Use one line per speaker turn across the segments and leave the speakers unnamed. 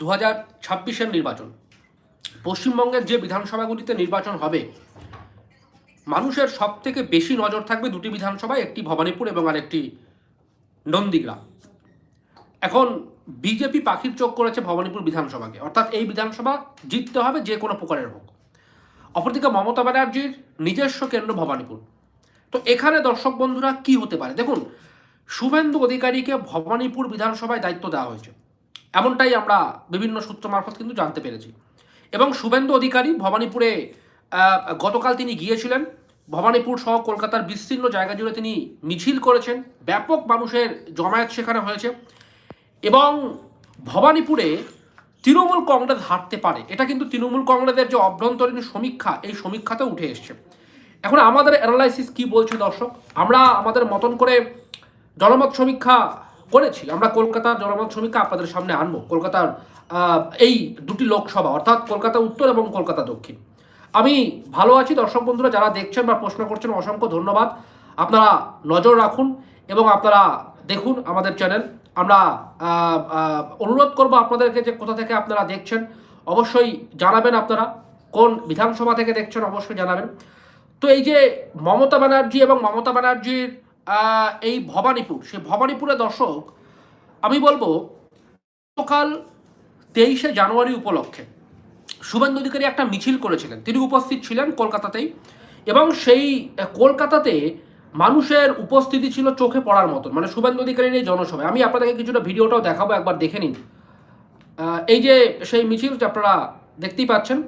দু হাজার ছাব্বিশের নির্বাচন। পশ্চিমবঙ্গের যে বিধানসভাগুলিতে নির্বাচন হবে, মানুষের সব থেকে বেশি নজর থাকবে দুটি বিধানসভায়, একটি ভবানীপুর এবং আরেকটি নন্দীগ্রাম। এখন বিজেপি পাখির চোখ করেছে ভবানীপুর বিধানসভাকে। অর্থাৎ এই বিধানসভা জিততে হবে যে কোনো প্রকারের হোক। অপরদিকে মমতা ব্যানার্জির নিজস্ব কেন্দ্র ভবানীপুর। তো এখানে দর্শক বন্ধুরা কি হতে পারে? দেখুন, শুভেন্দু অধিকারীকে ভবানীপুর বিধানসভায় দায়িত্ব দেওয়া হয়েছে। এমনটাই আমরা বিভিন্ন সূত্র মারফত কিন্তু জানতে পেরেছি। এবং শুভেন্দু অধিকারী ভবানীপুরে গতকাল তিনি গিয়েছিলেন। ভবানীপুর সহ কলকাতার বিস্তীর্ণ জায়গা জুড়ে তিনি মিছিল করেছেন। ব্যাপক মানুষের জমায়েত সেখানে হয়েছে। এবং ভবানীপুরে তৃণমূল কংগ্রেস হারতে পারে। এটা কিন্তু তৃণমূল কংগ্রেসের যে অভ্যন্তরীণ সমীক্ষা, এই সমীক্ষাতে উঠে এসছে। এখন আমাদের অ্যানালাইসিস কি বলছে দর্শক? আমরা আমাদের মতন করে জনমত সমীক্ষা করেছি আমরা কলকাতার জনমত সমীক্ষা আপনাদের সামনে আনব। কলকাতার এই দুটি লোকসভা, অর্থাৎ কলকাতা উত্তর এবং কলকাতা দক্ষিণ। আমি ভালো আছি, দর্শক বন্ধুরা, যারা দেখছেন বা প্রশ্ন করছেন, অসংখ্য ধন্যবাদ। আপনারা নজর রাখুন এবং আপনারা দেখুন আমাদের চ্যানেল। আমরা অনুরোধ করব আপনাদেরকে যে কোথা থেকে আপনারা দেখছেন, অবশ্যই জানাবেন আপনারা। কোন বিধানসভা থেকে দেখছেন, অবশ্যই জানাবেন। তো এই যে মমতা ব্যানার্জি এবং মমতা ব্যানার্জির এই ভবানীপুর সেই ভবানীপুরে দর্শক, আমি বলব, গতকাল তেইশে জানুয়ারি উপলক্ষে শুভেন্দু অধিকারী একটা মিছিল করেছিলেন। তিনি উপস্থিত ছিলেন কলকাতাতেই এবং সেই কলকাতাতে মানুষের উপস্থিতি ছিল চোখে পড়ার মতন। মানে শুভেন্দু অধিকারীর এই জনসভায়। আমি আপনাদেরকে কিছুটা ভিডিওটাও দেখাবো, একবার দেখে নিন। এই যে সেই মিছিল আপনারা দেখতেই পাচ্ছেন।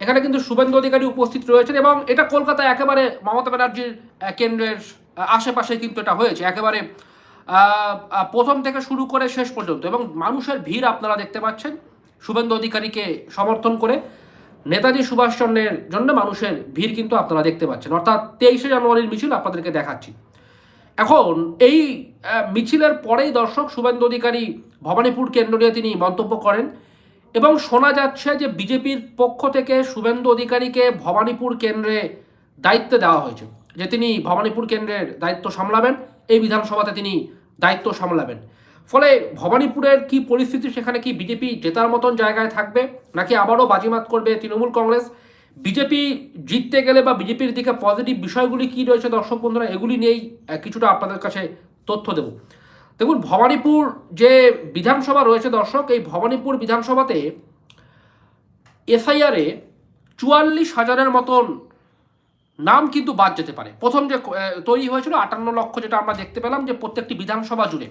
এখানে কিন্তু শুভেন্দু অধিকারী উপস্থিত রয়েছেন এবং এটা কলকাতায় একেবারে মমতা ব্যানার্জির কেন্দ্রের আশেপাশে কিন্তু এটা হয়েছে। একেবারে প্রথম থেকে শুরু করে শেষ পর্যন্ত এবং মানুষের ভিড় আপনারা দেখতে পাচ্ছেন। শুভেন্দু অধিকারীকে সমর্থন করে নেতাজি সুভাষচন্দ্রের জন্য মানুষের ভিড় কিন্তু আপনারা দেখতে পাচ্ছেন। অর্থাৎ তেইশে জানুয়ারির মিছিল আপনাদেরকে দেখাচ্ছি। এখন এই মিছিলের পরেই দর্শক শুভেন্দু অধিকারী ভবানীপুর কেন্দ্র নিয়ে তিনি মন্তব্য করেন এবং শোনা যাচ্ছে যে বিজেপির পক্ষ থেকে শুভেন্দু অধিকারীকে ভবানীপুর কেন্দ্রে দায়িত্ব দেওয়া হয়েছে। যে তিনি ভবানীপুর কেন্দ্রের দায়িত্ব সামলাবেন, এই বিধানসভাতে তিনি দায়িত্ব সামলাবেন। ফলে ভবানীপুরের কি পরিস্থিতি, সেখানে কি বিজেপি জেতার মতন জায়গায় থাকবে, নাকি আবারও বাজিমাত করবে তৃণমূল কংগ্রেস? বিজেপি জিততে গেলে বা বিজেপির দিকে পজিটিভ বিষয়গুলি কি রয়েছে দর্শক বন্ধুরা, এগুলি নিয়েই কিছুটা আপনাদের কাছে তথ্য দেব। দেখুন, ভবানীপুর যে বিধানসভা রয়েছে দর্শক, এই ভবানীপুর বিধানসভাতে এসআইআরে চুয়াল্লিশ হাজারের মতন নাম কিন্তু বাদ যেতে পারে। প্রথম যে তৈরি হয়েছিল আটান্ন লক্ষ যেটা আমরা দেখতে পেলাম যে প্রত্যেকটি বিধানসভা জুড়ে।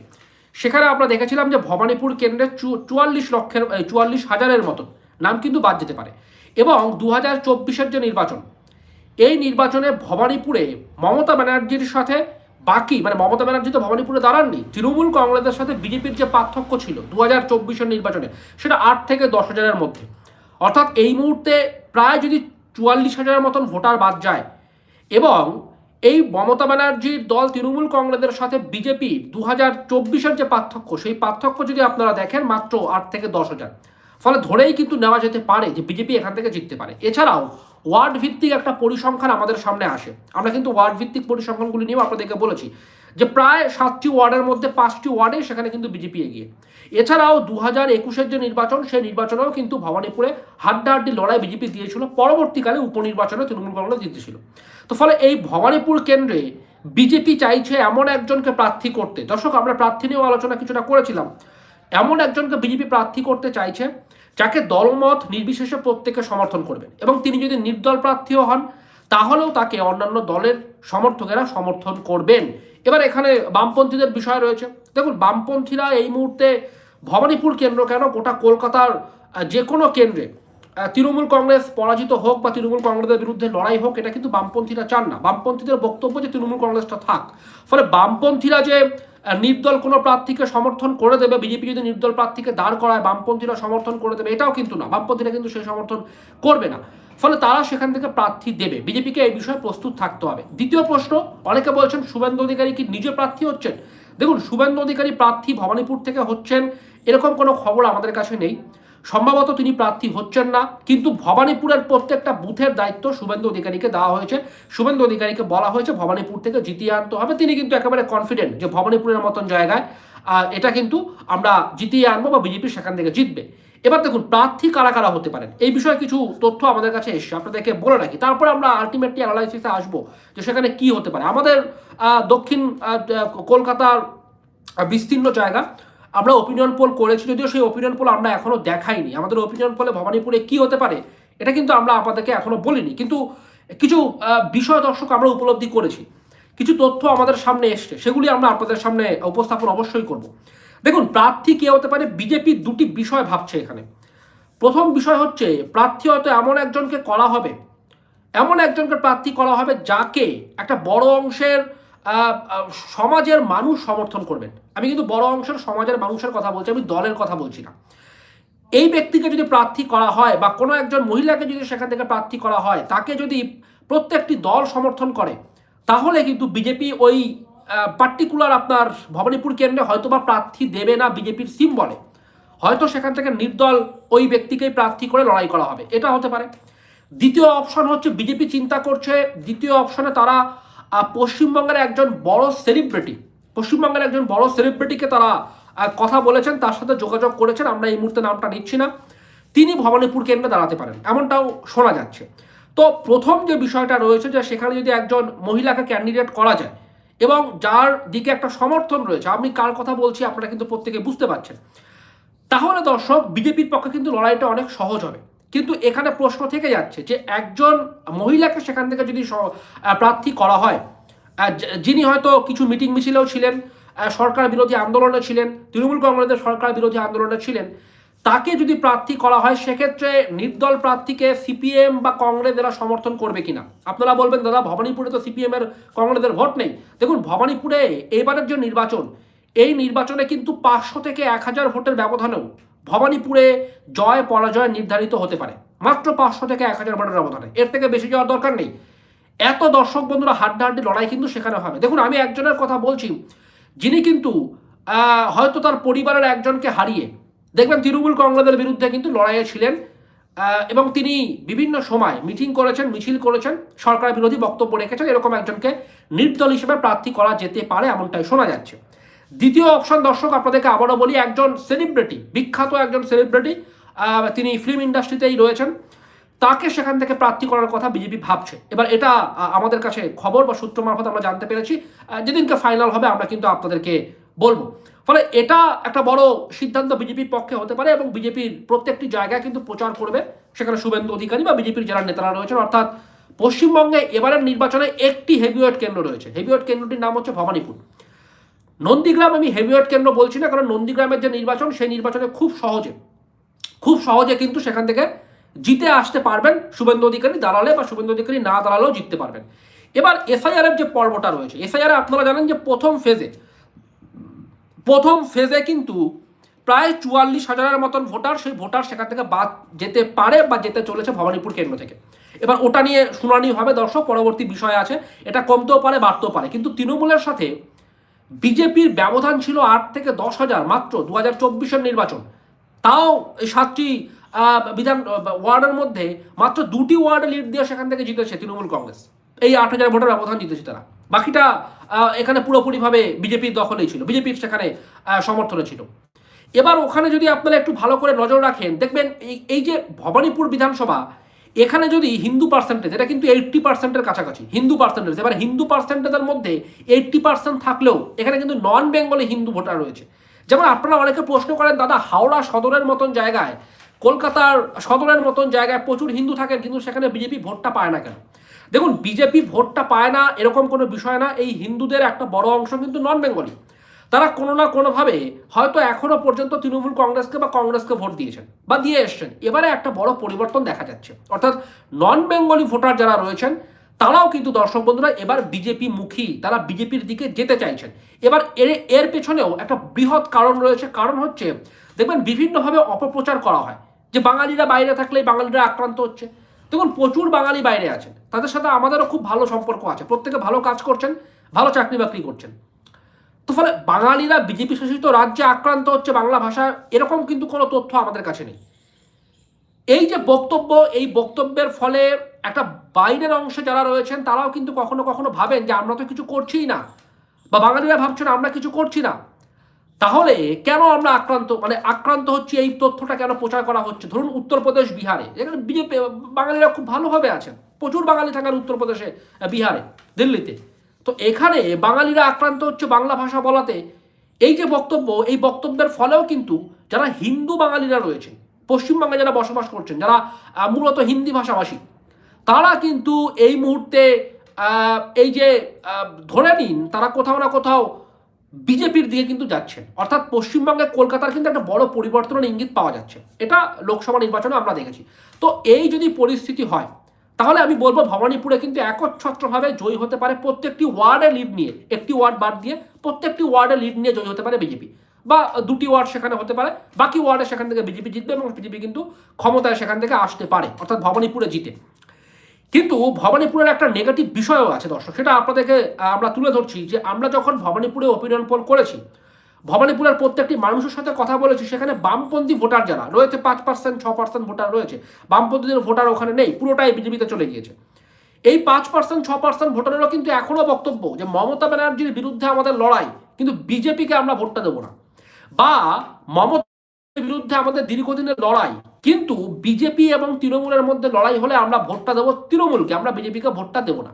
সেখানে আমরা দেখেছিলাম যে ভবানীপুর কেন্দ্রে চুয়াল্লিশ লক্ষের চুয়াল্লিশ হাজারের মতন নাম কিন্তু বাদ যেতে পারে। এবং দু হাজার চব্বিশের যে নির্বাচন, এই নির্বাচনে ভবানীপুরে মমতা ব্যানার্জির সাথে বাকি মানে মমতা ব্যানার্জি তো ভবানীপুরে দাঁড়াননি, তৃণমূল কংগ্রেসের সাথে বিজেপির যে পার্থক্য ছিল দু হাজার চব্বিশের নির্বাচনে, সেটা আট থেকে দশ হাজারের মধ্যে। অর্থাৎ এই মুহূর্তে প্রায় যদি চুয়াল্লিশ হাজারের মতন ভোটার বাদ যায় এবং এই মমতা ব্যানার্জির দল তৃণমূল কংগ্রেসের সাথে বিজেপি দু হাজার চব্বিশের যে পার্থক্য, সেই পার্থক্য যদি আপনারা দেখেন মাত্র আট থেকে দশ হাজার। ফলে ধরেই কিন্তু নেওয়া যেতে পারে যে বিজেপি এখান থেকে জিততে পারে। এছাড়াও ওয়ার্ড ভিত্তিক একটা পরিসংখ্যান আমাদের সামনে আসে। আমরা কিন্তু ওয়ার্ড ভিত্তিক পরিসংখ্যানগুলি নিয়েও আপনাদেরকে বলেছি যে প্রায় সাতটি ওয়ার্ডের মধ্যে পাঁচটি ওয়ার্ডে সেখানে কিন্তু বিজেপি এগিয়ে। এছাড়াও দু হাজার একুশের যে নির্বাচন, সেই নির্বাচনেও কিন্তু ভবানীপুরে হাড্ডাহাড্ডি লড়াই বিজেপি দিয়েছিল। পরবর্তীকালে উপনির্বাচনে তৃণমূল কংগ্রেস জিতেছিল। তো ফলে এই ভবানীপুর কেন্দ্রে বিজেপি চাইছে এমন একজনকে প্রার্থী করতে। দর্শক, আমরা প্রার্থী নিয়েও আলোচনা কিছুটা করেছিলাম। এমন একজনকে বিজেপি প্রার্থী করতে চাইছে, যাকে দলমত নির্বিশেষে প্রত্যেকে সমর্থন করবেন এবং তিনি যদি নির্দল প্রার্থীও হন, তাহলেও তাকে অন্যান্য দলের সমর্থকেরা সমর্থন করবেন। এবার এখানে বামপন্থীদের বিষয় রয়েছে। দেখুন, বামপন্থীরা এই মুহূর্তে ভবানীপুর কেন্দ্র কেন? গোটা কলকাতার যে কোনো কেন্দ্রে তৃণমূল কংগ্রেস পরাজিত হোক বা তৃণমূল কংগ্রেসের বিরুদ্ধে লড়াই হোক, এটা কিন্তু বামপন্থীরা চান না। বামপন্থীদের বক্তব্য যে তৃণমূল কংগ্রেসটা থাক। ফলে বামপন্থীরা যে নির্দল কোনো প্রার্থীকে সমর্থন করে দেবে, বিজেপি যদি নির্দল প্রার্থীকে দাঁড় করায়, বামপন্থীরা সমর্থন করে দেবে, এটাও কিন্তু না। বামপন্থীরা কিন্তু সেই সমর্থন করবে না। ফলে তারা সেখান থেকে প্রার্থী দেবে। বিজেপিকে এই বিষয়ে প্রস্তুত থাকতে হবে। দ্বিতীয় প্রশ্ন, অনেকে বলছেন, শুভেন্দু অধিকারী কি নিজে প্রার্থী হচ্ছেন? দেখুন, শুভেন্দু অধিকারী প্রার্থী ভবানীপুর থেকে হচ্ছেন, এরকম কোনো খবর আমাদের কাছে নেই। সম্ভবত তিনি প্রার্থী হচ্ছেন না, কিন্তু ভবানীপুরের প্রত্যেকটা বুথের দায়িত্ব শুভেন্দু অধিকারীকে দেওয়া হয়েছে। শুভেন্দু অধিকারীকে বলা হয়েছে ভবানীপুর থেকে জিতিয়ে আনতে হবে। তিনি কিন্তু একেবারে কনফিডেন্ট যে ভবানীপুরের মতন জায়গায় এটা কিন্তু আমরা জিতিয়ে আনব বা বিজেপি সেখান থেকে জিতবে। এবার দেখুন, প্রার্থী কারা কারা হতে পারেন? এই বিষয়ে কিছু তথ্য আমাদের কাছে এসছে, আপনাদেরকে বলে রাখি। তারপরে আমরা আলটিমেটলি অ্যানালাইসিসে আসব যে সেখানে কি হতে পারে। আমাদের দক্ষিণ কলকাতার বিস্তীর্ণ জায়গা আমরা ওপিনিয়ন পোল করেছি, যদিও সেই ওপিনিয়ন পোল আমরা এখনও দেখাইনি। আমাদের ওপিনিয়ন পোলে ভবানীপুরে কি হতে পারে, এটা কিন্তু আমরা আপনাদেরকে এখনও বলিনি। কিন্তু কিছু বিষয় দর্শক আমরা উপলব্ধি করেছি। কিছু তথ্য আমাদের সামনে এসছে, সেগুলি আমরা আপনাদের সামনে উপস্থাপন অবশ্যই করব। দেখুন, প্রার্থী কে হতে পারে, বিজেপি দুটি বিষয় ভাবছে এখানে। প্রথম বিষয় হচ্ছে, প্রার্থী হয়তো এমন একজনকে করা হবে, এমন একজনকে প্রার্থী করা হবে যাকে একটা বড় অংশের সমাজের মানুষ সমর্থন করবেন। আমি কিন্তু বড় অংশের সমাজের মানুষের কথা বলছি, আমি দলের কথা বলছি না। এই ব্যক্তিকে যদি প্রার্থী করা হয় বা কোনো একজন মহিলাকে যদি সেখান থেকে প্রার্থী করা হয়, তাকে যদি প্রত্যেকটি দল সমর্থন করে, তাহলে কিন্তু বিজেপি ওই পার্টিকুলার আপনার ভবানীপুর কেন্দ্রে হয়তো বা প্রার্থী দেবে না বিজেপির সিম বলে হয়তো সেখান থেকে নির্দল ওই ব্যক্তিকেই প্রার্থী করে লড়াই করা হবে। এটা হতে পারে। দ্বিতীয় অপশন হচ্ছে বিজেপি চিন্তা করছে, দ্বিতীয় অপশনে তারা পশ্চিমবঙ্গের একজন বড় সেলিব্রিটি পশ্চিমবঙ্গের একজন বড় সেলিব্রিটিকে তারা কথা বলেছেন, তার সাথে যোগাযোগ করেছেন, আমরা এই মুহূর্তে নামটা নিচ্ছি না। তিনি ভবানীপুর কেন্দ্রে দাঁড়াতে পারেন, এমনটাও শোনা যাচ্ছে। তো প্রথম যে বিষয়টা রয়েছে যে সেখানে যদি একজন মহিলাকে ক্যান্ডিডেট করা যায়, এবং যার দিকে একটা সমর্থন রয়েছে, আমি কার কথা বলছি আপনারা কিন্তু প্রত্যেকে বুঝতে পারছেন। তাহলে দর্শক, বিজেপির পক্ষে কিন্তু লড়াইটা অনেক সহজ হবে। কিন্তু এখানে প্রশ্ন থেকে যাচ্ছে যে একজন মহিলাকে সেখান থেকে যদি প্রার্থী করা হয় যিনি হয়তো কিছু মিটিং মিছিলেও ছিলেন সরকার বিরোধী আন্দোলনে ছিলেন, তৃণমূল কংগ্রেসের সরকার বিরোধী আন্দোলনে ছিলেন, তাকে যদি প্রার্থী করা হয়, সেক্ষেত্রে নির্দল প্রার্থীকে সিপিএম বা কংগ্রেস এরা সমর্থন করবে কিনা? আপনারা বলবেন, দাদা, ভবানীপুরে তো সিপিএম এর, কংগ্রেসের ভোট নেই। দেখুন, ভবানীপুরে এবারের যে নির্বাচন, এই নির্বাচনে কিন্তু পাঁচশো থেকে এক হাজার ভোটের ব্যবধানেও ভবানীপুরে জয়, পরাজয় নির্ধারিত হতে পারে। মাত্র পাঁচশো থেকে এক হাজার ভোটের ব্যবধানে। এর থেকে বেশি যাওয়ার দরকার নেই। এত দর্শক বন্ধুরা হাড্ডাহাড্ডি লড়াই কিন্তু সেখানে হবে। দেখুন, আমি একজনের কথা বলছি। যিনি কিন্তু হয়তো তার পরিবারের একজনকে হারিয়ে। দেখবেন, তৃণমূল কংগ্রেসের বিরুদ্ধে কিন্তু লড়াইয়ে ছিলেন। এবং তিনি বিভিন্ন সময় মিটিং করেছেন, মিছিল করেছেন সরকার বিরোধী বক্তব্য রেখেছেন। এরকম একজনকে নির্দল হিসেবে প্রার্থী করা যেতে পারে, এমনটাই শোনা যাচ্ছে। দ্বিতীয় অপশন দর্শক, আপনাদেরকে আবারও বলি, একজন সেলিব্রিটি বিখ্যাত একজন সেলিব্রিটি তিনি ফিল্ম ইন্ডাস্ট্রিতেই রয়েছেন। তাকে সেখান থেকে প্রার্থী করার কথা বিজেপি ভাবছে। এবার এটা আমাদের কাছে খবর বা সূত্র মারফত আমরা জানতে পেরেছি। যেদিনকে ফাইনাল হবে, আমরা কিন্তু আপনাদেরকে বলব। ফলে এটা একটা বড় সিদ্ধান্ত বিজেপির পক্ষে হতে পারে এবং বিজেপির প্রত্যেকটি জায়গায় কিন্তু প্রচার করবে। সেখানে শুভেন্দু অধিকারী বা বিজেপির যারা নেতারা রয়েছেন, অর্থাৎ পশ্চিমবঙ্গে এবারের নির্বাচনে একটি হেভিওয়েট কেন্দ্র রয়েছে। হেভিওয়েট কেন্দ্রটির নাম হচ্ছে ভবানীপুর। নন্দীগ্রাম আমি হেভিওয়েট কেন্দ্র বলছি না, কারণ নন্দীগ্রামের যে নির্বাচন, সেই নির্বাচনে খুব সহজে খুব সহজে কিন্তু সেখান থেকে জিতে আসতে পারবেন শুভেন্দু অধিকারী দাঁড়ালে বা শুভেন্দু অধিকারী না দাঁড়ালেও জিততে পারবেন। এবার এসআইআর এর যে পর্বটা রয়েছে এসআইআর আপনারা জানেন যে প্রথম ফেজে প্রথম ফেজে কিন্তু প্রায় চুয়াল্লিশ হাজারের মতন ভোটার সেই ভোটার সেখান থেকে বাদ যেতে পারে বা যেতে চলেছে ভবানীপুর কেন্দ্র থেকে। এবার ওটা নিয়ে শুনানি হবে দর্শক, পরবর্তী বিষয় আছে, এটা কমতেও পারে, বাড়তেও পারে। কিন্তু তৃণমূলের সাথে বিজেপির ব্যবধান ছিল আট থেকে দশ হাজার মাত্র দু হাজার চব্বিশের নির্বাচন। তাও এই সাতটি বিধান ওয়ার্ডের মধ্যে মাত্র দুটি ওয়ার্ডে লিড দিয়ে সেখান থেকে জিতেছে তৃণমূল কংগ্রেস। এই আট হাজার ভোটের ব্যবধান জিতেছে তারা। বাকিটা এখানে পুরোপুরিভাবে বিজেপির দখলেই ছিল। বিজেপির সেখানে সমর্থনে ছিল। এবার ওখানে যদি আপনারা একটু ভালো করে নজর রাখেন, দেখবেন এই যে ভবানীপুর বিধানসভা এখানে যদি হিন্দু পার্সেন্টেজ এটা কিন্তু এইট্টি পার্সেন্টের কাছাকাছি, হিন্দু পার্সেন্টেজ এবার হিন্দু পার্সেন্টেজের মধ্যে এইট্টি পার্সেন্ট থাকলেও এখানে কিন্তু নন বেঙ্গলি হিন্দু ভোটার রয়েছে। যেমন আপনারা অনেকে প্রশ্ন করেন, দাদা, হাওড়া সদরের মতন জায়গায়, কলকাতার সদরের মতন জায়গায় প্রচুর হিন্দু থাকেন, কিন্তু সেখানে বিজেপি ভোটটা পায় না কেন? দেখুন বিজেপি ভোটটা পায় না, এরকম কোনো বিষয় না, এই হিন্দুদের একটা বড় অংশ কিন্তু নন বেঙ্গলি তারা কোনো না কোনোভাবে হয়তো এখনও পর্যন্ত তৃণমূল কংগ্রেসকে বা কংগ্রেসকে ভোট দিয়েছেন বা দিয়ে এসছেন। এবারে একটা বড় পরিবর্তন দেখা যাচ্ছে। অর্থাৎ নন বেঙ্গলি ভোটার যারা রয়েছেন, তারাও কিন্তু দর্শক বন্ধুরা এবার বিজেপি মুখী, তারা বিজেপির দিকে যেতে চাইছেন। এবার এর এর পেছনেও একটা বৃহৎ কারণ রয়েছে। কারণ হচ্ছে, দেখবেন বিভিন্নভাবে অপপ্রচার করা হয়। যে বাঙালিরা বাইরে থাকলে বাঙালিরা আক্রান্ত হচ্ছে। দেখুন, প্রচুর বাঙালি বাইরে আছেন। তাদের সাথে আমাদেরও খুব ভালো সম্পর্ক আছে। প্রত্যেকে ভালো কাজ করছেন, ভালো চাকরি বাকরি করছেন। তো ফলে বাঙালিরা বিজেপি শাসিত রাজ্যে আক্রান্ত হচ্ছে বাংলা ভাষা এরকম কিন্তু কোনো তথ্য আমাদের কাছে নেই। এই যে বক্তব্য, এই বক্তব্যের ফলে একটা বাইরের অংশে যারা রয়েছেন, তারাও কিন্তু কখনো কখনো ভাবেন যে আমরা তো কিছু করছিই না, বা বাঙালিরা ভাবছেন আমরা কিছু করছি না। তাহলে কেন আমরা আক্রান্ত মানে আক্রান্ত হচ্ছে, এই তথ্যটা কেন প্রচার করা হচ্ছে? ধরুন উত্তরপ্রদেশ, বিহারে। যেখানে বিজেপি, বাঙালিরা খুব ভালোভাবে আছেন। প্রচুর বাঙালি থাকার উত্তরপ্রদেশে, বিহারে, দিল্লিতে। তো এখানে বাঙালিরা আক্রান্ত হচ্ছে বাংলা ভাষা বলাতে। এই যে বক্তব্য, এই বক্তব্যের ফলেও কিন্তু যারা হিন্দু বাঙালিরা রয়েছে পশ্চিমবঙ্গে যারা বসবাস করছেন, যারা মূলত হিন্দি ভাষাভাষী, তারা কিন্তু এই মুহূর্তে এই যে ধরে নিন তারা কোথাও না কোথাও বিজেপির দিকে কিন্তু যাচ্ছেন। অর্থাৎ পশ্চিমবঙ্গে কলকাতার কিন্তু একটা বড় পরিবর্তনের ইঙ্গিত পাওয়া যাচ্ছে। এটা লোকসভা নির্বাচনে আমরা দেখেছি। তো এই যদি পরিস্থিতি হয় তাহলে আমি বলব ভবানীপুরে কিন্তু একচ্ছত্রভাবে জয়ী হতে পারে প্রত্যেকটি ওয়ার্ডে লিড নিয়ে। একটি ওয়ার্ড বাদ দিয়ে প্রত্যেকটি ওয়ার্ডে লিড নিয়ে জয়ী হতে পারে বিজেপি বা দুটি ওয়ার্ড সেখানে হতে পারে, বাকি ওয়ার্ডে সেখান থেকে বিজেপি জিতবে এবং বিজেপি কিন্তু ক্ষমতায় সেখান থেকে আসতে পারে, অর্থাৎ ভবানীপুরে জিতে। কিন্তু ভবানীপুরের একটা নেগেটিভ বিষয়ও আছে দর্শক, সেটা আপনাদেরকে, আমরা তুলে ধরছি যে আমরা যখন ভবানীপুরে ওপিনিয়ন পোল করেছি ভবানীপুরের প্রত্যেকটি মানুষের সাথে কথা বলেছি, সেখানে বামপন্থী ভোটার যারা, রয়েছে পাঁচ পার্সেন্ট ছ পার্সেন্ট ভোটার রয়েছে। বামপন্থীদের ভোটার ওখানে নেই, পুরোটাই বিজেপিতে চলে গিয়েছে। এই পাঁচ পার্সেন্ট ছ পার্সেন্ট ভোটারেরও কিন্তু এখনও বক্তব্য যে মমতা ব্যানার্জির বিরুদ্ধে আমাদের লড়াই, কিন্তু বিজেপিকে আমরা ভোটটা দেবো না। বা মমতা বিরুদ্ধে আমাদের দীর্ঘদিনের লড়াই, কিন্তু বিজেপি এবং তৃণমূলের মধ্যে লড়াই হলে আমরা ভোটটা দেবো তৃণমূলকে, আমরা বিজেপিকে ভোটটা দেবো না।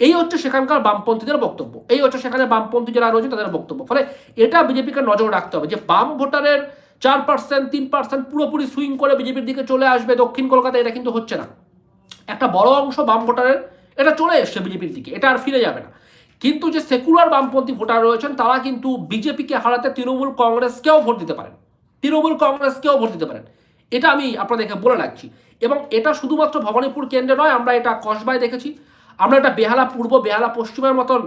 এই হচ্ছে সেখানকার বামপন্থীদের বক্তব্য। এই হচ্ছে সেখানে বামপন্থী যারা রয়েছে তাদের বক্তব্য। ফলে এটা বিজেপিকে নজর রাখতে হবে যে বাম ভোটারের চার পার্সেন্ট তিন পার্সেন্ট পুরোপুরি সুইং করে বিজেপির দিকে চলে আসবে দক্ষিণ কলকাতায়, এটা কিন্তু হচ্ছে না। একটা বড় অংশ বাম ভোটারের, এটা চলে এসছে বিজেপির দিকে, এটা আর ফিরে যাবে না। কিন্তু যে সেকুলার বামপন্থী ভোটার রয়েছেন, তারা কিন্তু বিজেপিকে হারাতে তৃণমূল কংগ্রেসকেও ভোট দিতে পারেন। তৃণমূল কংগ্রেসকেও ভোট দিতে পারেন। এটা আমি আপনাদেরকে বলে রাখছি। এবং এটা শুধুমাত্র ভবানীপুর কেন্দ্রে নয়, আমরা এটা কসবায় দেখেছি। আমরা এটা বেহালা পূর্ব, বেহালা পশ্চিমের মতন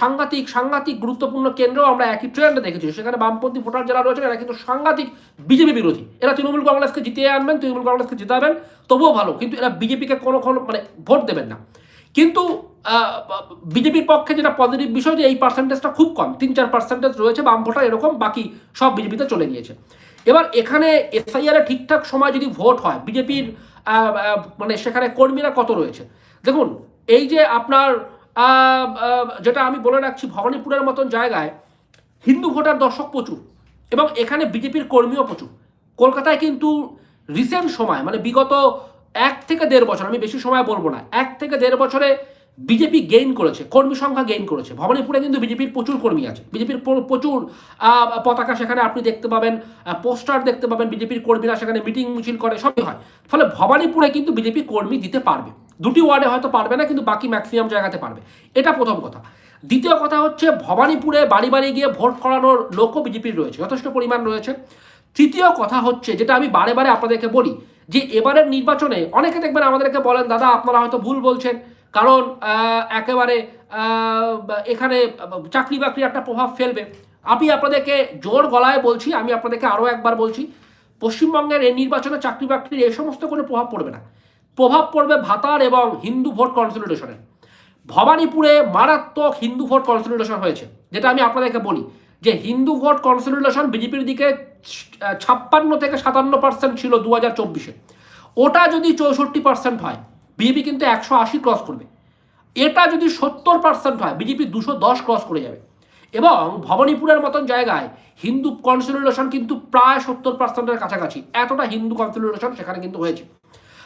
সাংঘাতিক সাংঘাতিক গুরুত্বপূর্ণ কেন্দ্রেও আমরা একই ট্রেন্ডে দেখেছি। সেখানে বামপন্থী ভোটার যারা রয়েছেন, এরা কিন্তু সাংঘাতিক বিজেপি বিরোধী। এরা তৃণমূল কংগ্রেসকে জিতিয়ে আনবেন, তৃণমূল কংগ্রেসকে জিতাবেন, তবুও ভালো, কিন্তু এরা বিজেপিকে কোনো কোনো মানে ভোট দেবেন না। কিন্তু বিজেপির পক্ষে যেটা পজিটিভ বিষয় যে এই পার্সেন্টেজটা খুব কম, তিন চার পার্সেন্টেজ রয়েছে, বাম ভোটার এরকম, বাকি সব বিজেপিতে চলে গিয়েছে। এবার এখানে এসআইআর ঠিকঠাক সময় যদি ভোট হয়, বিজেপির মানে সেখানে কর্মীরা কত রয়েছে? দেখুন এই যে আপনার যেটা আমি বলে রাখছি ভবানীপুরের মতন জায়গায় হিন্দু ভোটার দর্শক প্রচুর এবং এখানে বিজেপির কর্মীও প্রচুর। কলকাতায় কিন্তু রিসেন্ট সময় মানে বিগত এক থেকে দেড় বছর, আমি বেশি সময় বলব না, এক থেকে দেড় বছরে বিজেপি গেইন করেছে, কর্মী সংখ্যা গেইন করেছে। ভবানীপুরে কিন্তু বিজেপির প্রচুর কর্মী আছে। বিজেপির প্রচুর পতাকা সেখানে আপনি দেখতে পাবেন পোস্টার দেখতে পাবেন, বিজেপির কর্মীরা সেখানে মিটিং মিছিল করে, সবই হয়। ফলে ভবানীপুরে কিন্তু বিজেপি কর্মী দিতে পারবে। দুটি ওয়ার্ডে হয়তো পারবে না, কিন্তু বাকি ম্যাক্সিমাম জায়গাতে পারবে। এটা প্রথম কথা। দ্বিতীয় কথা হচ্ছে, ভবানীপুরে বাড়ি বাড়ি গিয়ে ভোট করানোর লোকও বিজেপির রয়েছে, যথেষ্ট পরিমাণ রয়েছে। তৃতীয় কথা হচ্ছে, যেটা আমি বারে বারে আপনাদেরকে বলি, যে এবারের নির্বাচনে অনেকে দেখবেন আমাদেরকে বলেন, দাদা, আপনারা হয়তো ভুল বলছেন। কারণ একেবারে এখানে চাকরি বাকরি একটা প্রভাব ফেলবে। আমি আপনাদেরকে জোর গলায় বলছি, আমি আপনাদেরকে আরও একবার বলছি, পশ্চিমবঙ্গের এই নির্বাচনে চাকরি বাকরির এই সমস্ত কোনো প্রভাব পড়বে না। প্রভাব পড়বে ভাতার এবং হিন্দু ভোট কনসলিডেশনের ভবানীপুরে মারাত্মক হিন্দু ভোট কনসলিডেশন হয়েছে, যেটা আমি আপনাদেরকে বলি। যে হিন্দু ভোট কনসলিডেশন বিজেপির দিকে ছাপ্পান্ন থেকে সাতান্ন পার্সেন্ট ছিল দু হাজার চব্বিশে। ওটা যদি চৌষট্টি পার্সেন্ট হয় বিজেপি কিন্তু একশো আশি ক্রস করবে। এটা যদি সত্তর পার্সেন্ট হয় বিজেপি দুশো দশ ক্রস করে যাবে। এবং ভবানীপুরের মতন জায়গায় হিন্দু কনসলিডেশন কিন্তু প্রায় সত্তর পার্সেন্টের কাছাকাছি। এতটা হিন্দু কনসলিডেশন সেখানে কিন্তু হয়েছে।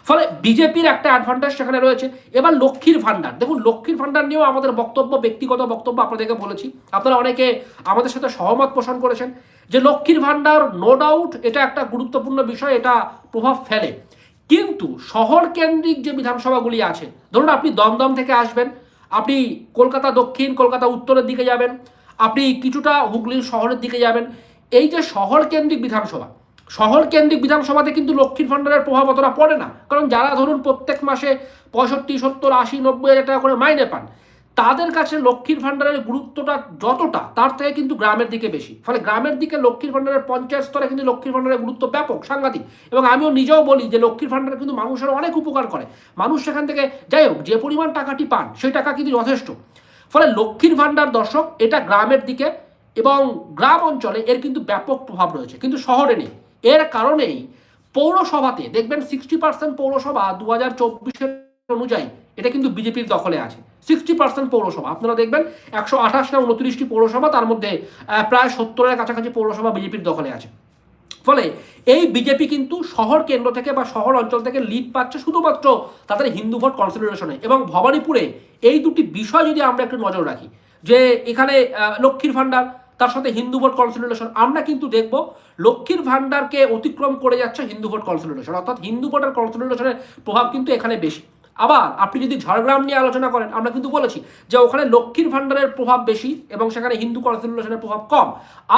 ফলে বিজেপির একটা অ্যাডভান্টেজ সেখানে রয়েছে। এবার লক্ষ্মীর ভাণ্ডার। দেখুন, লক্ষ্মীর ভাণ্ডার নিয়েও আমাদের বক্তব্য, ব্যক্তিগত বক্তব্য আপনাদেরকে বলেছি। আপনারা অনেকে আমাদের সাথে সহমত পোষণ করেছেন যে লক্ষ্মীর ভাণ্ডার নো ডাউট এটা একটা গুরুত্বপূর্ণ বিষয়, এটা প্রভাব ফেলে। কিন্তু শহর কেন্দ্রিক যে বিধানসভাগুলি আছে, ধরুন আপনি দমদম থেকে আসবেন, আপনি কলকাতা দক্ষিণ, কলকাতা উত্তরের দিকে যাবেন, আপনি কিছুটা হুগলির শহরের দিকে যাবেন, এই যে শহর কেন্দ্রিক বিধানসভা শহর কেন্দ্রিক বিধানসভাতে কিন্তু লক্ষ্মীর ভাণ্ডারের প্রভাব অতটা পড়ে না। কারণ যারা ধরুন প্রত্যেক মাসে পঁয়ষট্টি, সত্তর, আশি, নব্বই হাজার টাকা করে মাইনে পান তাদের কাছে লক্ষ্মীর ভাণ্ডারের গুরুত্বটা যতটা, তার থেকে কিন্তু গ্রামের দিকে বেশি। ফলে গ্রামের দিকে লক্ষ্মীর ভাণ্ডারের পঞ্চায়েত স্তরে কিন্তু লক্ষ্মীর ভাণ্ডারের গুরুত্ব ব্যাপক, সাংঘাতিক। এবং আমিও নিজেও বলি যে লক্ষ্মীর ভাণ্ডার কিন্তু মানুষের অনেক উপকার করে। মানুষ সেখান থেকে, যাই হোক, যে পরিমাণ টাকাটি পান, সেই টাকা কিন্তু যথেষ্ট। ফলে লক্ষ্মীর ভাণ্ডার দর্শক, এটা গ্রামের দিকে এবং গ্রাম অঞ্চলে এর কিন্তু ব্যাপক প্রভাব রয়েছে। কিন্তু শহরে নেই। এর কারণেই পৌরসভাতে, দেখবেন সিক্সটি পার্সেন্ট পৌরসভা দু হাজার চব্বিশের অনুযায়ী, এটা কিন্তু বিজেপির দখলে আছে। সিক্সটি পার্সেন্ট পৌরসভা। আপনারা দেখবেন একশো আঠাশ না উনত্রিশটি পৌরসভা, তার মধ্যে প্রায় সত্তরের কাছাকাছি পৌরসভা বিজেপির দখলে আছে। ফলে এই বিজেপি কিন্তু শহর কেন্দ্র থেকে বা শহর অঞ্চল থেকে লিড পাচ্ছে শুধুমাত্র তাদের হিন্দু ভোট কনসিডারেশনে এবং ভবানীপুরে এই দুটি বিষয় যদি আমরা একটু নজর রাখি, যে এখানে লক্ষ্মীর ভাণ্ডার, তার সাথে হিন্দু ভোট কনসিডারেশন আমরা কিন্তু দেখব লক্ষ্মীর ভাণ্ডারকে অতিক্রম করে যাচ্ছে হিন্দু ভোট কনসিডারেশন অর্থাৎ হিন্দু ভোটের কনসিডারেশনের প্রভাব কিন্তু এখানে বেশি। আবার আপনি যদি ঝাড়গ্রাম নিয়ে আলোচনা করেন, আমরা কিন্তু বলেছি যে ওখানে লক্ষ্মীর ভাণ্ডারের প্রভাব বেশি এবং সেখানে হিন্দু কনসিডারেশনের প্রভাব কম।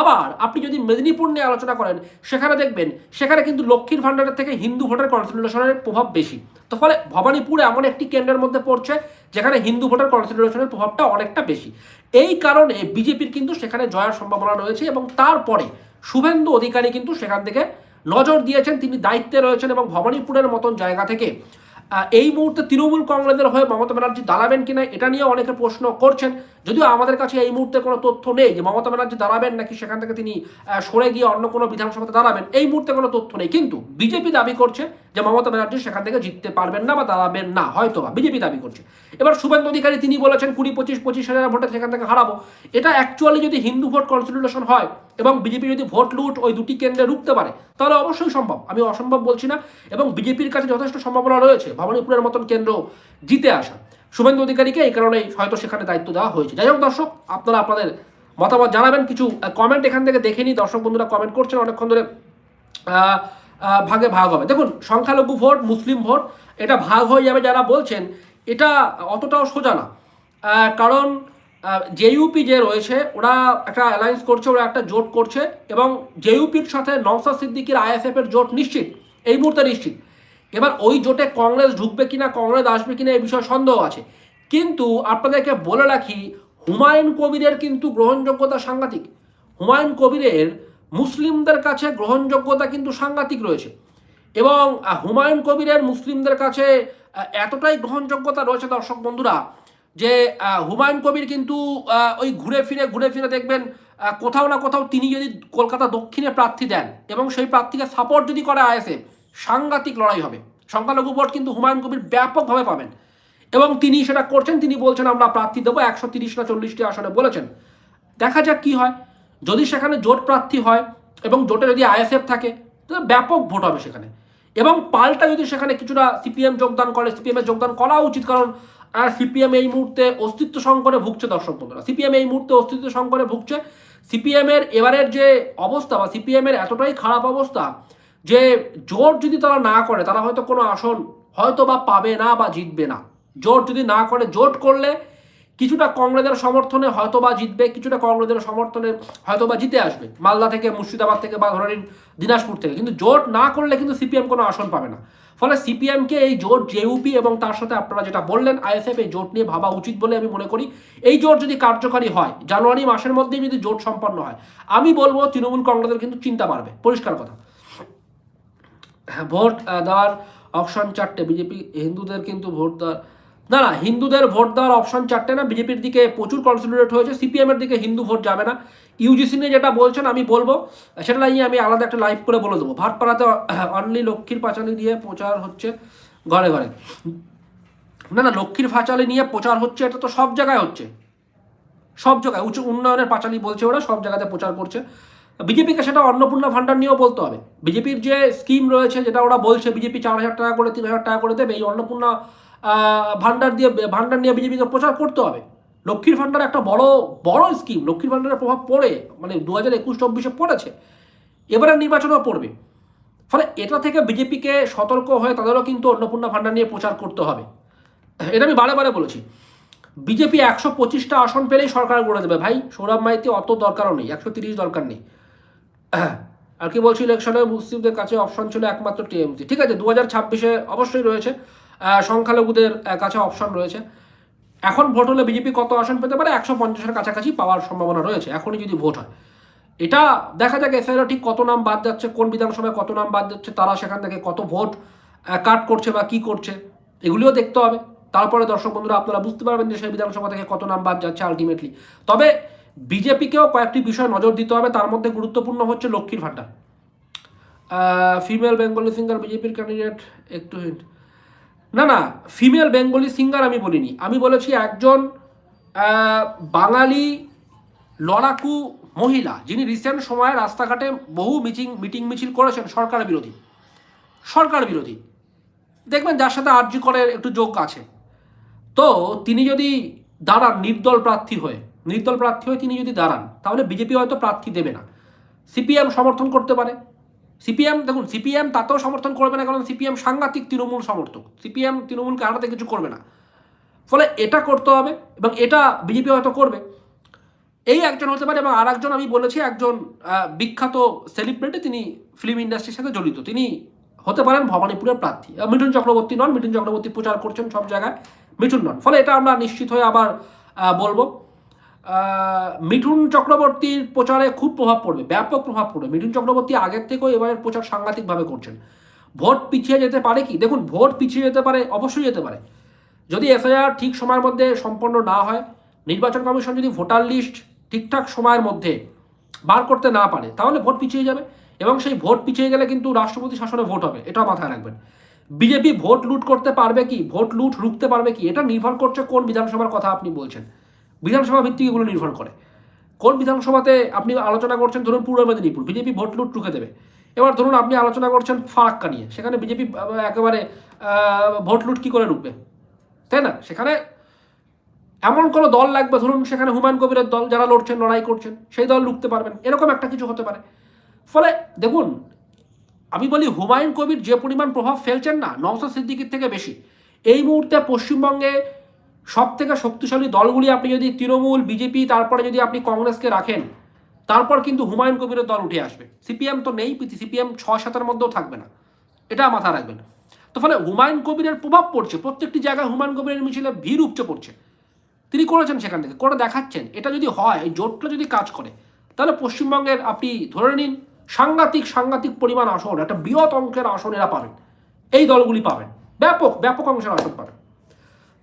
আবার আপনি যদি মেদিনীপুর নিয়ে আলোচনা করেন, সেখানে দেখবেন সেখানে কিন্তু লক্ষ্মীর ভাণ্ডারের থেকে হিন্দু ভোটার কনসিডারেশনের প্রভাব বেশি। তো ফলে ভবানীপুর এমন একটি কেন্দ্রের মধ্যে পড়ছে, যেখানে হিন্দু ভোটার কনসিডারেশনের প্রভাবটা অনেকটা বেশি। এই কারণে বিজেপির কিন্তু সেখানে জয়ের সম্ভাবনা রয়েছে এবং তারপরে শুভেন্দু অধিকারী কিন্তু সেখান থেকে নজর দিয়েছেন, তিনি দায়িত্বে রয়েছেন এবং ভবানীপুরের মতন জায়গা থেকে। এই মুহূর্তে তৃণমূল কংগ্রেসের হয়ে মমতা ব্যানার্জি দাঁড়াবেন কিনা এটা নিয়ে অনেকে প্রশ্ন করছেন। যদিও আমাদের কাছে এই মুহূর্তে কোনো তথ্য নেই যে মমতা ব্যানার্জি দাঁড়াবেন নাকি সেখান থেকে তিনি সরে গিয়ে অন্য কোনো বিধানসভাতে দাঁড়াবেন, এই মুহূর্তে কোনো তথ্য নেই। কিন্তু বিজেপি দাবি করছে যে মমতা ব্যানার্জি সেখান থেকে জিততে পারবেন না বা দাঁড়াবেন না, হয়তো বা বিজেপি দাবি করছে। এবার শুভেন্দু অধিকারী তিনি বলেছেন কুড়ি পঁচিশ পঁচিশ হাজার ভোটে সেখান থেকে হারাবো। এটা অ্যাকচুয়ালি যদি হিন্দু ভোট কনসিডারেশন হয় এবং বিজেপি যদি ভোট লুট ওই দুটি কেন্দ্রে রুখতে পারে, তাহলে অবশ্যই সম্ভব। আমি অসম্ভব বলছি না। এবং বিজেপির কাছে যথেষ্ট সম্ভাবনা রয়েছে, ভবানীপুরের মতন কেন্দ্র জিতে আসা। শুভেন্দু অধিকারীকে এই কারণেই হয়তো সেখানে দায়িত্ব দেওয়া হয়েছে। যাই হোক দর্শক, আপনারা আপনাদের মতামত জানাবেন, কিছু কমেন্ট এখান থেকে দেখে নিই দর্শক বন্ধুরা কমেন্ট করছেন, অনেকক্ষণ ধরে ভাগে ভাগ হবে। দেখুন, সংখ্যালঘু ভোট, মুসলিম ভোট, এটা ভাগ হয়ে যাবে যারা বলছেন, এটা অতটাও সোজা না। কারণ জেইউপি যে রয়েছে, ওরা একটা অ্যালায়েন্স করছে, ওরা একটা জোট করছে, এবং জেইউপির সাথে নওসাদ সিদ্দিকির আইএসএফ এর জোট নিশ্চিত। এই মুহূর্তে নিশ্চিত। এবার ওই জোটে কংগ্রেস ঢুকবে কিনা, কংগ্রেস আসবে কিনা এই বিষয়ে সন্দেহ আছে। কিন্তু আপনাদেরকে বলে রাখি, হুমায়ুন কবিরের কিন্তু গ্রহণযোগ্যতা সাংঘাতিক। হুমায়ুন কবিরের মুসলিমদের কাছে গ্রহণযোগ্যতা কিন্তু সাংঘাতিক রয়েছে। এবং হুমায়ুন কবিরের মুসলিমদের কাছে এতটাই গ্রহণযোগ্যতা রয়েছে দর্শক বন্ধুরা, যে হুমায়ুন কবির কিন্তু ওই ঘুরে ফিরে ঘুরে ফিরে দেখবেন কোথাও না কোথাও তিনি যদি কলকাতা দক্ষিণে প্রার্থী দেন, এবং সেই প্রার্থীকে সাপোর্ট যদি করে আইএসএফ সাংঘাতিক লড়াই হবে। সংখ্যালঘু ভোট কিন্তু হুমায়ুন কবির ব্যাপকভাবে পাবেন। এবং তিনি সেটা করছেন, তিনি বলছেন, আমরা প্রার্থী দেবো, একশো তিরিশ না চল্লিশটি আসনে বলেছেন। দেখা যাক কি হয়। যদি সেখানে জোট প্রার্থী হয় এবং জোটে যদি আইএসএফ থাকে, তাহলে ব্যাপক ভোট হবে সেখানে। এবং পাল্টা যদি সেখানে কিছুটা সিপিএম যোগদান করে, সিপিএম যোগদান করা উচিত, কারণ আর সিপিএম এই মুহূর্তে অস্তিত্ব সংকটে ভুগছে দর্শক বন্ধুরা। সিপিএম এই মুহূর্তে অস্তিত্ব সংকটে ভুগছে। সিপিএম এর এবারের যে অবস্থা বা সিপিএম এর এতটাই খারাপ অবস্থা যে জোট যদি তারা না করে, তারা হয়তো কোনো আসন হয়তো বা পাবে না বা জিতবে না। জোট যদি না করে, জোট করলে কিছুটা কংগ্রেসের সমর্থনে হয়তো বা জিতবে, কিছুটা কংগ্রেসের সমর্থনে হয়তো বা জিতে আসবে। মালদা থেকে, মুর্শিদাবাদ থেকে বা ধরে নিন দিনাজপুর থেকে। কিন্তু জোট না করলে কিন্তু সিপিএম কোনো আসন পাবে না। ফলে সিপিএমকে এই জোট জেইউপি এবং তার সাথে আপনারা যেটা বললেন, আইএসএফ এই জোট নিয়ে ভাবা উচিত বলে আমি মনে করি। এই জোট যদি কার্যকারী হয়, জানুয়ারি মাসের মধ্যেই যদি জোট সম্পন্ন হয়, আমি বলব তৃণমূল কংগ্রেসের কিন্তু চিন্তা বাড়বে। পরিষ্কার কথা। ভোট দেওয়ার অপশন চারটে। বিজেপি হিন্দুদের কিন্তু ভোট দেওয়ার না না, হিন্দুদের ভোট দেওয়ার অপশন চারটে না। বিজেপির দিকে প্রচুর কনসিডারেট হয়েছে। সিপিএম এর দিকে হিন্দু ভোট যাবে না। ইউজিসি নিয়ে যেটা বলছেন, আমি বলব, সেটা নিয়ে আমি আলাদা একটা লাইভ করে বলে দেবো। ভাটপাড়াতে অনলি লক্ষ্মীর পাঁচালি দিয়ে প্রচার হচ্ছে ঘরে ঘরে। না না, লক্ষ্মীর পাঁচালি নিয়ে প্রচার হচ্ছে, এটা তো সব জায়গায় হচ্ছে। সব জায়গায়। উচ্চ উন্নয়নের পাঁচালি বলছে ওরা, সব জায়গাতে প্রচার করছে। বিজেপিকে সেটা অন্নপূর্ণা ভান্ডার নিয়েও বলতে হবে। বিজেপির যে স্কিম রয়েছে যেটা ওরা বলছে বিজেপি চার হাজার টাকা করে তিন হাজার টাকা করে দেবে এই অন্নপূর্ণা আহ, ভান্ডার দিয়ে ভান্ডার নিয়ে বিজেপিকে প্রচার করতে হবে। লক্ষ্মীর ভান্ডার একটা বড় বড় স্কিম লক্ষ্মীর ভান্ডারের প্রভাব পড়ে মানে দু হাজার একুশ চব্বিশে পড়েছে। এবারের নির্বাচনেও পড়বে। ফলে এটা থেকে বিজেপিকে সতর্ক হয়ে তাদেরও কিন্তু অন্নপূর্ণা ভান্ডার নিয়ে প্রচার করতে হবে। এটা আমি বারে বারে বলেছি। বিজেপি একশো পঁচিশটা আসন পেলেই সরকার গড়ে দেবে। ভাই সৌরভ মাইতি অত দরকারও নেই একশো তিরিশ দরকার নেই। আর কি বলছি, ইলেকশনে মুসলিমদের কাছে অপশন ছিল একমাত্র টিএমসি ঠিক আছে দু হাজার ছাব্বিশে অবশ্যই রয়েছে সংখ্যালঘুদের কাছে অপশন রয়েছে। এখন ভোট হলে বিজেপি কত আসন পেতে পারে? একশো পঞ্চাশের কাছাকাছি পাওয়ার সম্ভাবনা রয়েছে, এখনই যদি ভোট হয়। এটা দেখা যাক এসআইআর ঠিক কত নাম বাদ যাচ্ছে, কোন বিধানসভায় কত নাম বাদ যাচ্ছে, তারা সেখান থেকে কত ভোট কাট করছে বা কি করছে, এগুলিও দেখতে হবে। তারপরে দর্শক বন্ধুরা, আপনারা বুঝতে পারবেন যে সেই বিধানসভা থেকে কত নাম বাদ যাচ্ছে আলটিমেটলি তবে বিজেপিকেও কয়েকটি বিষয় নজর দিতে হবে, তার মধ্যে গুরুত্বপূর্ণ হচ্ছে লক্ষ্মীর ভাণ্ডার। ফিমেল বেঙ্গলি সিঙ্গার বিজেপির ক্যান্ডিডেট একটু হিন্ট না না ফিমেল বেঙ্গলি সিঙ্গার আমি বলিনি। আমি বলেছি একজন বাঙালি লড়াকু মহিলা, যিনি রিসেন্ট সময়ে রাস্তাঘাটে বহু মিটিং মিটিং মিছিল করেছেন, সরকার বিরোধী। সরকার বিরোধী। দেখবেন যার সাথে আর্জি করার একটু যোগ আছে। তো, তিনি যদি দাঁড়ান, নির্দল প্রার্থী হয়ে নির্দল প্রার্থী হয়ে তিনি যদি দাঁড়ান, তাহলে বিজেপি হয়তো প্রার্থী দেবে না। সিপিএম সমর্থন করতে পারে। সিপিএম, দেখুন, সিপিএম তাতেও সমর্থন করবে না, কারণ সিপিএম সাংঘাতিক তৃণমূল সমর্থক। সিপিএম তৃণমূলকে হারাতে কিছু করবে না। ফলে এটা করতে হবে এবং এটা বিজেপি হয়তো করবে। এই একজন হতে পারে এবং আর একজন আমি বলেছি, একজন বিখ্যাত সেলিব্রিটি তিনি ফিল্ম ইন্ডাস্ট্রির সাথে জড়িত। তিনি হতে পারেন ভবানীপুরের প্রার্থী। মিঠুন চক্রবর্তী নন, মিঠুন চক্রবর্তী প্রচার করছেন সব জায়গায়, মিঠুন নন। ফলে এটা আমরা নিশ্চিত হয়ে আবার বলব মিঠুন চক্রবর্তীর প্রচারে খুব প্রভাব পড়বে, ব্যাপক প্রভাব পড়বে। মিঠুন চক্রবর্তী আগের থেকেও এবারের প্রচার সাংঘাতিকভাবে করছেন। ভোট পিছিয়ে যেতে পারে কি? দেখুন, ভোট পিছিয়ে যেতে পারে, অবশ্যই যেতে পারে। যদি এসআইআর ঠিক সময়ের মধ্যে সম্পন্ন না হয়, নির্বাচন কমিশন যদি ভোটার লিস্ট ঠিকঠাক সময়ের মধ্যে বার করতে না পারে, তাহলে ভোট পিছিয়ে যাবে এবং সেই ভোট পিছিয়ে গেলে কিন্তু রাষ্ট্রপতি শাসনে ভোট হবে এটাও মাথায় রাখবেন। বিজেপি ভোট লুট করতে পারবে কি? ভোট লুট রুখতে পারবে কি? এটা নির্ভর করছে কোন বিধানসভার কথা আপনি বলছেন। বিধানসভা ভিত্তিক এগুলো নির্ভর করে। কোন বিধানসভাতে আপনি আলোচনা করছেন, ধরুন পূর্ব মেদিনীপুর, বিজেপি ভোট লুট রুখে দেবে। এবার ধরুন আপনি আলোচনা করছেন ফারাক্কা নিয়ে, সেখানে বিজেপি একেবারে ভোট লুট কী করে রুখবে? তাই না? সেখানে এমন কোনো দল লাগবে, ধরুন সেখানে হুমায়ুন কবিরের দল যারা লড়ছেন, লড়াই করছেন, সেই দল লুকতে পারবেন, এরকম একটা কিছু হতে পারে। ফলে দেখুন, আমি বলি হুমায়ুন কবির যে পরিমাণ প্রভাব ফেলছেন না নওসাদ সিদ্দিকির থেকে বেশি। এই মুহূর্তে পশ্চিমবঙ্গে সব থেকে শক্তিশালী দলগুলি আপনি যদি তৃণমূল, বিজেপি, তারপরে যদি আপনি কংগ্রেসকে রাখেন, তারপর কিন্তু হুমায়ুন কবিরের দল উঠে আসবে। সিপিএম তো নেই সিপিএম ছ সাতের মধ্যেও থাকবে না। এটা মাথায় রাখবেন। তো ফলে হুমায়ুন কবিরের প্রভাব পড়ছে, প্রত্যেকটি জায়গায় হুমায়ুন কবিরের মিছিলে ভিড় উপচে পড়ছে। তিনি করেছেন সেখান থেকে, করে দেখাচ্ছেন। এটা যদি হয়, এই জোটটা যদি কাজ করে, তাহলে পশ্চিমবঙ্গের আপনি ধরে নিন, সাংঘাতিক সাংঘাতিক পরিমাণ আসন, একটা বৃহৎ অঙ্কের আসন এরা পাবেন। এই দলগুলি পাবেন। ব্যাপক ব্যাপক অংশের আসন পাবেন।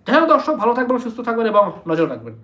যাই হোক দর্শক ভালো থাকবেন সুস্থ থাকবেন এবং নজর রাখবেন।